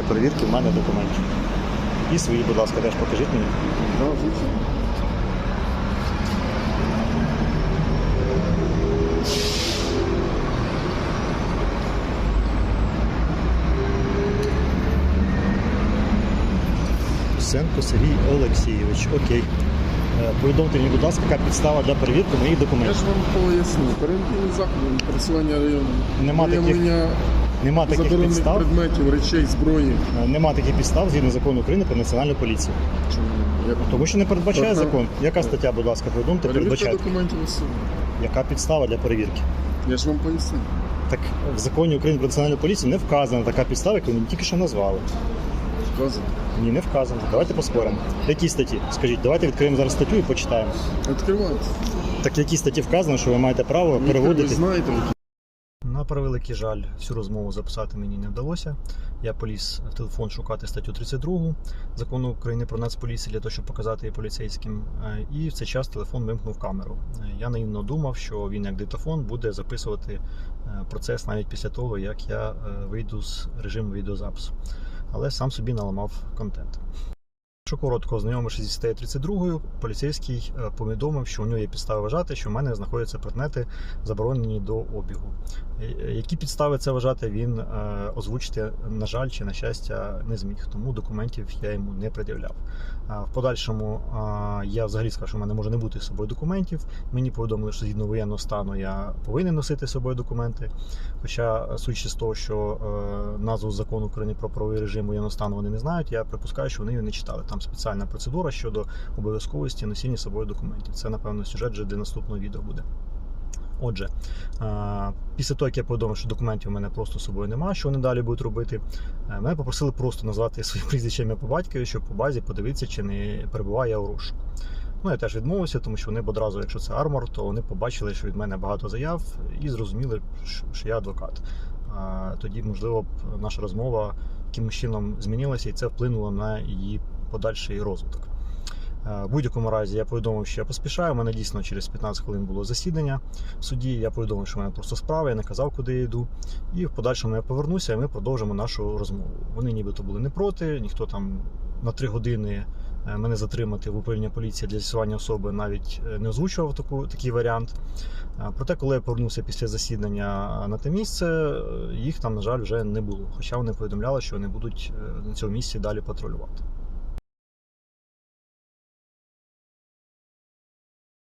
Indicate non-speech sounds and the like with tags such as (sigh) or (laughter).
для перевірки в мене документів. І свої, будь ласка, теж покажіть мені. Сенко Сергій Олексійович. Окей. Е, Повідомте мені, будь ласка, яка підстава для перевірки моїх Я документів. ж вам поясню. Перевірені заходи працювання. Нема таких- Виявлення Нема таких заборонених підстав. предметів, речей, зброї. е, Нема таких підстав згідно закону України про національну поліцію. Чому? Як? Тому що не передбачає Ага. закон. Яка стаття, будь ласка, Перевірка передбачає. документів особи. Яка підстава для перевірки? Я ж вам поясню. Так в законі України про національну поліцію не вказана така підстава, яку мені тільки що назвали. Вказано. Ні, не вказано. Давайте поспоримо. Які статті? Скажіть, давайте відкриємо зараз статтю і почитаємо. Відкривайте. Так які статті вказано, що ви маєте право Ви переводити? знаєте, які На превеликий жаль, всю розмову записати мені не вдалося. Я поліз в телефон шукати статтю 32 закону України про нацполіцію для того, щоб показати її поліцейським. Е, І в цей час телефон вимкнув камеру. Е, Я наївно думав, що він як диктофон буде записувати е, процес навіть після того, як я вийду з режиму відеозапису. Але сам собі наламав контент. Що коротко ознайомившись зі статтею 32, поліцейський е, повідомив, що у нього є підстави вважати, що в мене знаходяться предмети, заборонені до обігу. Е, Які підстави це вважати, він е, озвучити, на жаль, чи на щастя, не зміг. Тому документів я йому не пред'являв. В подальшому я взагалі сказав, що в мене може не бути з собою документів. Мені повідомили, що згідно воєнного стану я повинен носити з собою документи. Хоча, судячи з того, що е, назву закону України про правовий режим воєнного стану вони не знають, я припускаю, що вони її не читали. Там спеціальна процедура щодо обов'язковості носіння з собою документів. Це, напевно, сюжет вже для наступного відео буде. Отже, після того, як я повідомив, що документів у мене просто з собою немає, що вони далі будуть робити, е, мене попросили просто назвати (laughs) своє прізвище ім'я по батькові, щоб по базі подивитися, чи не перебуває я у розшуку. Ну, я теж відмовився, тому що вони б одразу, якщо це армор, то вони побачили, що від мене багато заяв, і зрозуміли, що я адвокат. Тоді, можливо, наша розмова якимось чином змінилася, і це вплинуло на її подальший розвиток. Е, В будь-якому разі я повідомив, що я поспішаю. У мене дійсно через 15 хвилин було засідання в суді. Я повідомив, що в мене просто справа, я не казав, куди я йду. І в подальшому я повернуся, і ми продовжимо нашу розмову. Вони нібито були не проти, ніхто там на 3 години мене затримати в управління поліції для з'ясування особи навіть е, не озвучував таку, такий варіант. Е, Проте, коли я повернувся після засідання на те місце, е, їх там, на жаль, вже не було. Хоча вони повідомляли, що вони будуть е, на цьому місці далі патрулювати.